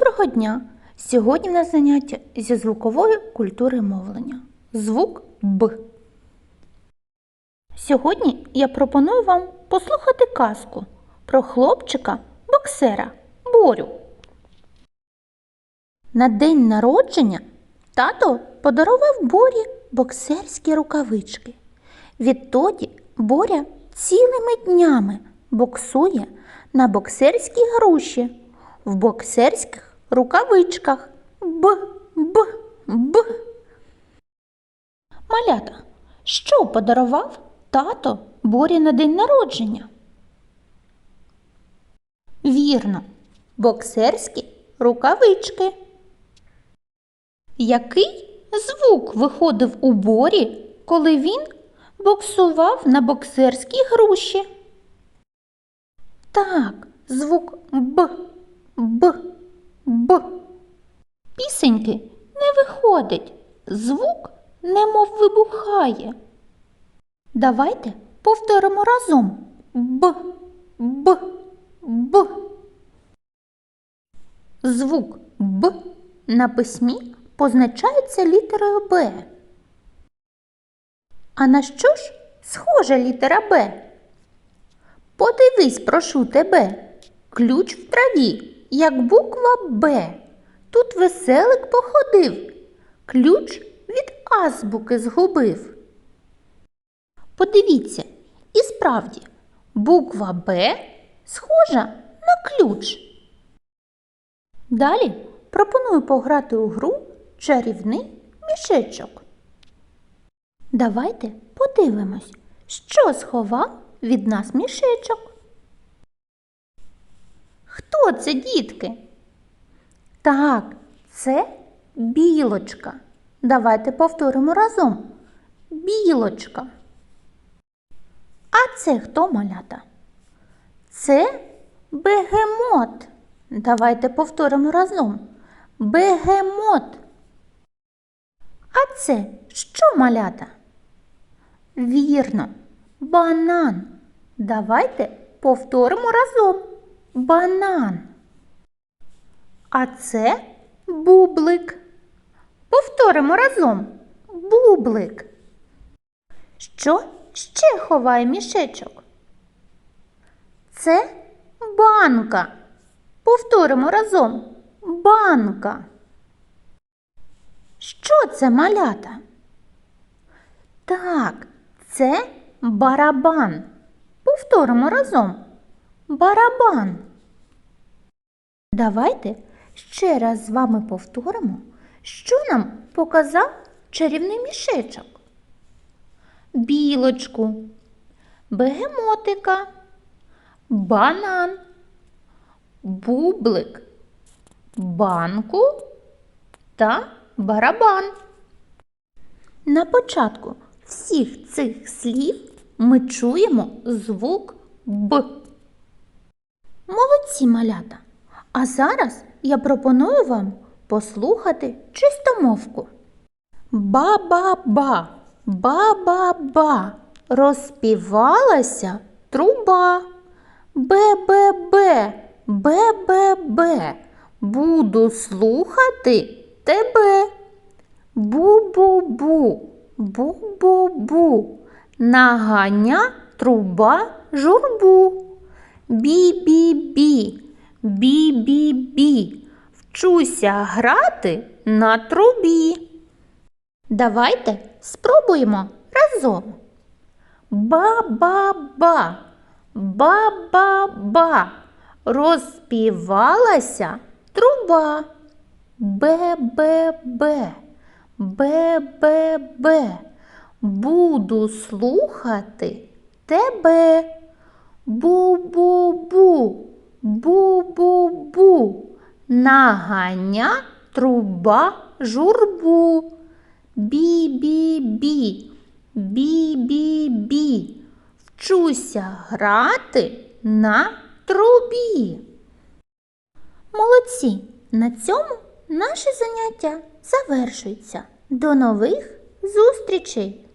Доброго дня! Сьогодні в нас заняття зі звукової культури мовлення. Звук Б. Сьогодні я пропоную вам послухати казку про хлопчика боксера Борю. На день народження тато подарував Борі боксерські рукавички. Відтоді Боря цілими днями боксує на боксерській груші в боксерських рукавичках. Б, б, б. Малята, що подарував тато Борі на день народження? Вірно, боксерські рукавички. Який звук виходив у борі, коли він боксував на боксерській груші? Так, звук Б, Б, Б. Пісеньки не виходить, звук немов вибухає. Давайте повторимо разом Б, Б, Б. Звук Б на письмі позначається літерою Б. А на що ж схожа літера Б? Подивись, прошу тебе, ключ в траві, як буква Б. Тут веселик походив, ключ від азбуки згубив. Подивіться, і справді, буква Б схожа на ключ. Далі пропоную пограти у гру чарівний мішечок. Давайте подивимось, що сховав від нас мішечок. Хто це, дітки? Так, це білочка. Давайте повторимо разом. Білочка. А це хто малята? Це бегемот. Давайте повторимо разом. Бегемот. А це що малята? Вірно, банан. Давайте повторимо разом. Банан. А це бублик. Повторимо разом. Бублик. Що ще ховає мішечок? Це банка. Повторимо разом. Банка. Що це малята? Так, це барабан. Повторимо разом. Барабан. Давайте ще раз з вами повторимо, що нам показав чарівний мішечок. Білочку, бегемотика, банан, бублик, банку та барабан. На початку всіх цих слів ми чуємо звук Б. Молодці малята! А зараз я пропоную вам послухати чистомовку. Ба-ба-ба, ба-ба-ба, розпівалася труба. Бе-бе-бе, бе-бе-бе, буду слухати тебе. Бу-бу-бу, бу-бу-бу, наганя труба журбу. Бі-бі-бі, бі-бі-бі, вчуся грати на трубі. Давайте спробуємо разом. Ба-ба-ба, ба-ба-ба, розпівалася труба. Бе-бе-бе, бе-бе-бе, буду слухати тебе. Бу-бу-бу, бу-бу-бу, наганя труба журбу. Бі-бі-бі, бі-бі-бі, вчуся грати на трубі. Молодці! На цьому наше заняття завершується. До нових зустрічей!